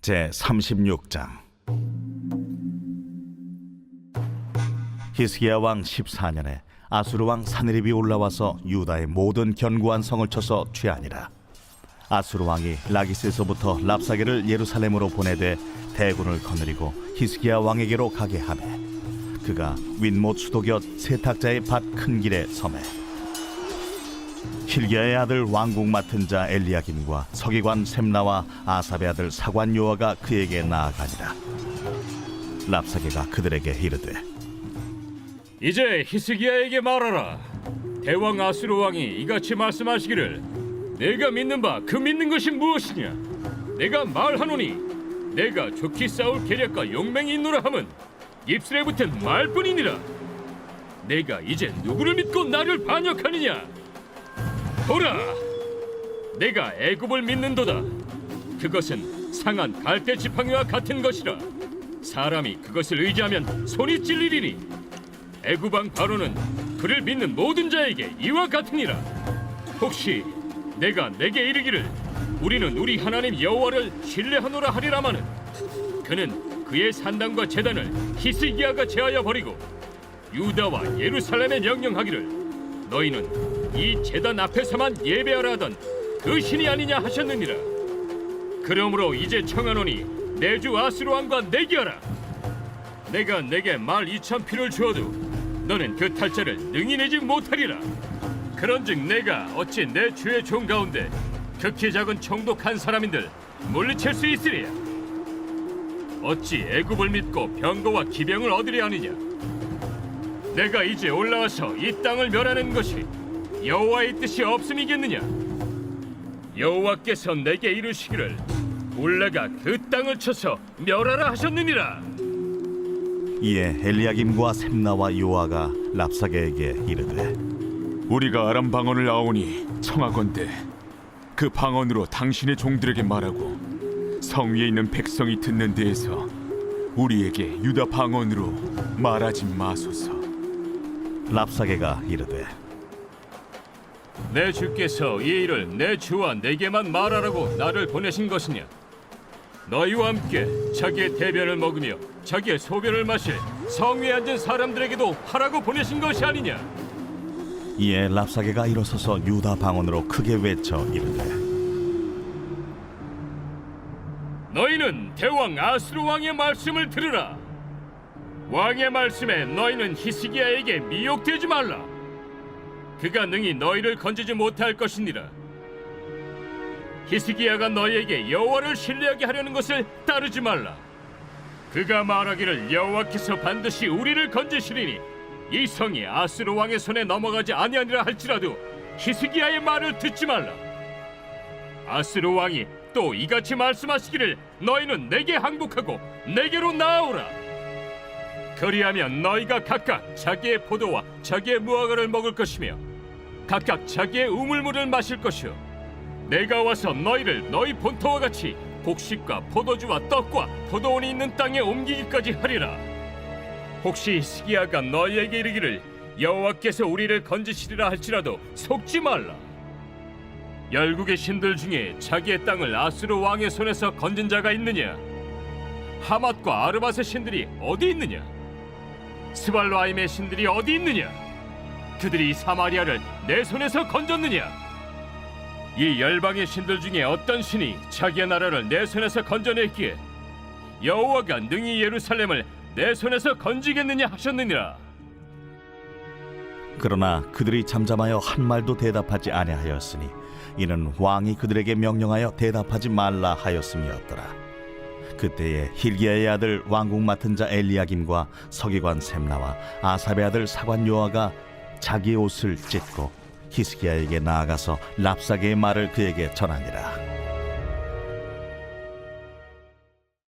제 36장. 히스기야 왕 14년에 아수르 왕 사느립이 올라와서 유다의 모든 견고한 성을 쳐서 취하니라. 아수르 왕이 라기스에서부터 랍사게를 예루살렘으로 보내되 대군을 거느리고 히스기야 왕에게로 가게 하매 그가 윈못 수도곁 세탁자의 밭 큰 길에 섬에 hil기야의 아들 왕국 맡은 자 엘리야김과 서기관 셈나와 아삽의 아들 사관 요아가 그에게 나아가니라 랍사게가 그들에게 이르되 이제 히스기야에게 말하라. 대왕 아수르 왕이 이같이 말씀하시기를 내가 믿는 바 그 믿는 것이 무엇이냐? 내가 말하노니 내가 좋게 싸울 계략과 용맹이 있노라 함은 입술에 붙은 말뿐이니라. 내가 이제 누구를 믿고 나를 반역하느냐? 보라, 내가 애굽을 믿는도다. 그것은 상한 갈대 지팡이와 같은 것이라. 사람이 그것을 의지하면 손이 찔리리니 애구방 바로는 그를 믿는 모든 자에게 이와 같으니라. 혹시 내가 내게 이르기를 우리는 우리 하나님 여호와를 신뢰하노라 하리라마는 그는 그의 산당과 제단을 히스기야가 제하여 버리고 유다와 예루살렘에 명령하기를 너희는 이 제단 앞에서만 예배하라 하던 그 신이 아니냐 하셨느니라. 그러므로 이제 청하노니 내주 아스루 왕과 내기하라. 내가 내게 말 이천 피를 주어도 너는 그 탈자를 능히 내지 못하리라. 그런즉 내가 어찌 내 주의 종 가운데 극히 작은 총독한 사람인들 물리칠 수 있으리야. 어찌 애굽을 믿고 병거와 기병을 얻으려 하느냐? 내가 이제 올라와서 이 땅을 멸하는 것이 여호와의 뜻이 없음이겠느냐? 여호와께서 내게 이르시기를 올라가 그 땅을 쳐서 멸하라 하셨느니라. 이에 엘리야김과 셈나와 요아가 랍사게에게 이르되 우리가 아람 방언을 아오니 청하건대 그 방언으로 당신의 종들에게 말하고 성 위에 있는 백성이 듣는 데에서 우리에게 유다 방언으로 말하지 마소서. 랍사게가 이르되 내 주께서 이 일을 내 주와 내게만 말하라고 나를 보내신 것이냐? 너희와 함께 자기의 대변을 먹으며 자기의 소변을 마실 성위에 앉은 사람들에게도 하라고 보내신 것이 아니냐? 이에 랍사게가 일어서서 유다 방언으로 크게 외쳐 이르되 너희는 대왕 아스루 왕의 말씀을 들으라. 왕의 말씀에 너희는 히스기야에게 미혹되지 말라. 그가 능히 너희를 건지지 못할 것이니라. 히스기야가 너희에게 여호와를 신뢰하게 하려는 것을 따르지 말라. 그가 말하기를 여호와께서 반드시 우리를 건지시리니 이 성이 아스루 왕의 손에 넘어가지 아니하니라 할지라도 히스기야의 말을 듣지 말라. 아스루 왕이 또 이같이 말씀하시기를 너희는 내게 항복하고 내게로 나아오라. 그리하면 너희가 각각 자기의 포도와 자기의 무화과를 먹을 것이며 각각 자기의 우물물을 마실 것이요 내가 와서 너희를 너희 본토와 같이 곡식과 포도주와 떡과 포도원이 있는 땅에 옮기기까지 하리라. 혹시 스기야가 너희에게 이르기를 여호와께서 우리를 건지시리라 할지라도 속지 말라. 열국의 신들 중에 자기의 땅을 아수르 왕의 손에서 건진 자가 있느냐? 하맛과 아르밧의 신들이 어디 있느냐? 스발로아임의 신들이 어디 있느냐? 그들이 사마리아를 내 손에서 건졌느냐? 이 열방의 신들 중에 어떤 신이 자기의 나라를 내 손에서 건져냈기에 여호와가 능히 예루살렘을 내 손에서 건지겠느냐 하셨느니라. 그러나 그들이 잠잠하여 한 말도 대답하지 아니하였으니 이는 왕이 그들에게 명령하여 대답하지 말라 하였음이었더라. 그때에 힐기야의 아들 왕국 맡은 자 엘리야김과 서기관 셈나와 아삽의 아들 사관 요아가 자기 옷을 찢고 히스기야에게 나아가서 랍사게의 말을 그에게 전하니라.